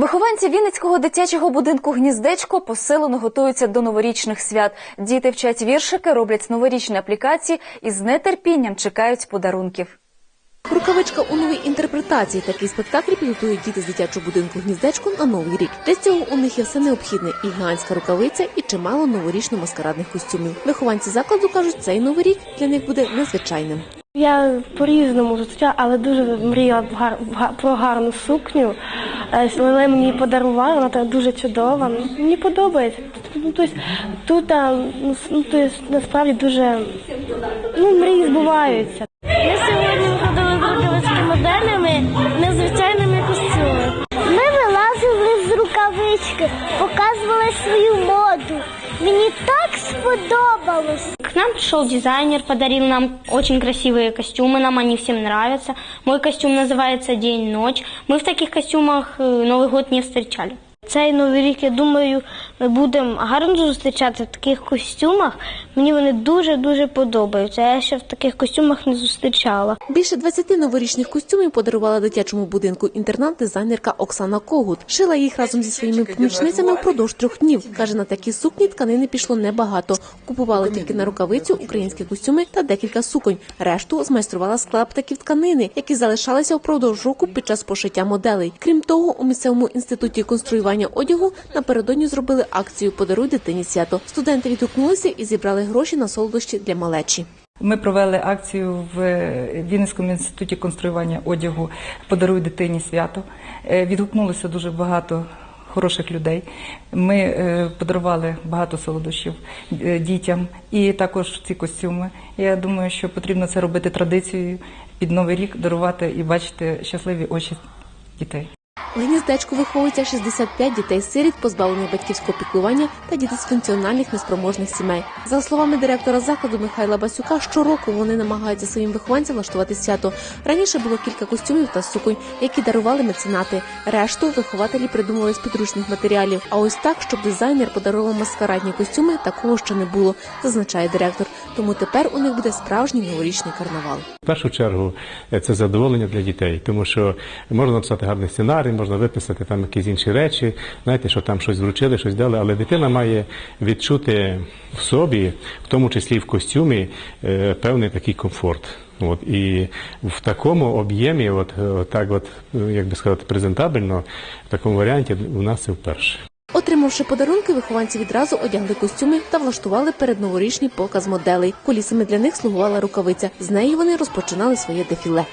Вихованці Вінницького дитячого будинку Гніздечко посилено готуються до новорічних свят. Діти вчать віршики, роблять новорічні аплікації і з нетерпінням чекають подарунків. Рукавичка у новій інтерпретації. Такий спектакль підготують діти з дитячого будинку гніздечко на новий рік. Для цього у них є все необхідне: і гігантська рукавиця, і чимало новорічно-маскарадних костюмів. Вихованці закладу кажуть, цей новий рік для них буде незвичайним. Я по-різному зустрічала, але дуже мріяла про гарну сукню. Е, Але мені її подарували, вона така дуже чудова. Мені подобається. Ну, тобто, тут ну, ну, тобто, насправді дуже ну, мрії збуваються. Ми сьогодні виходили з рукавицькими моделями, незвичайними костюмами. Ми вилазили з рукавички, показували свою моду. Мені так сподобалось. К нам пришел дизайнер, подарил нам очень красивые костюмы, нам они всем нравятся. Мой костюм называется «День-ночь». Мы в таких костюмах э, Новый год не встречали. Цей новий рік, я думаю, ми будемо гарно зустрічати в таких костюмах. Мені вони дуже-дуже подобаються. Я ще в таких костюмах не зустрічала. Більше 20 новорічних костюмів подарувала дитячому будинку інтернат дизайнерка Оксана Когут. Шила їх разом зі своїми помічницями впродовж трьох днів. Каже, на такі сукні тканини пішло небагато. Купували тільки на рукавицю українські костюми та декілька суконь. Решту змайструвала з клаптиків тканини, які залишалися впродовж року під час пошиття моделей. Крім того, у місцевому інституті конструювання одягу напередодні зробили акцію Подаруй дитині свято. Студенти відгукнулися і зібрали гроші на солодощі для малечі. Ми провели акцію в Вінницькому інституті конструювання одягу Подаруй дитині свято. Е, Відгукнулося дуже багато хороших людей. Ми е, подарували багато солодощів е, дітям і також ці костюми. Я думаю, що потрібно це робити традицією під новий рік дарувати і бачити щасливі очі дітей. В гніздечку виховується 65 дітей-сиріт, позбавлених батьківського піклування та діти з функціональних неспроможних сімей. За словами директора закладу Михайла Басюка, щороку вони намагаються своїм вихованцям влаштувати свято. Раніше було кілька костюмів та суконь, які дарували меценати. Решту вихователі придумали з підручних матеріалів. А ось так, щоб дизайнер подарував маскарадні костюми, такого ще не було, зазначає директор. Тому тепер у них буде справжній новорічний карнавал. В першу чергу е, це задоволення для дітей, тому що можна написати гарний сценарій, можна виписати там якісь інші речі, знаєте, що там щось вручили, щось дали, але дитина має відчути в собі, в тому числі в костюмі, е, певний такий комфорт. От і в такому об'ємі, от, так, от як би сказати, презентабельно, в такому варіанті у нас це вперше. Отримавши подарунки, вихованці відразу одягли костюми та влаштували передноворічний показ моделей. Колісами для них слугувала рукавиця. З неї вони розпочинали своє дефіле.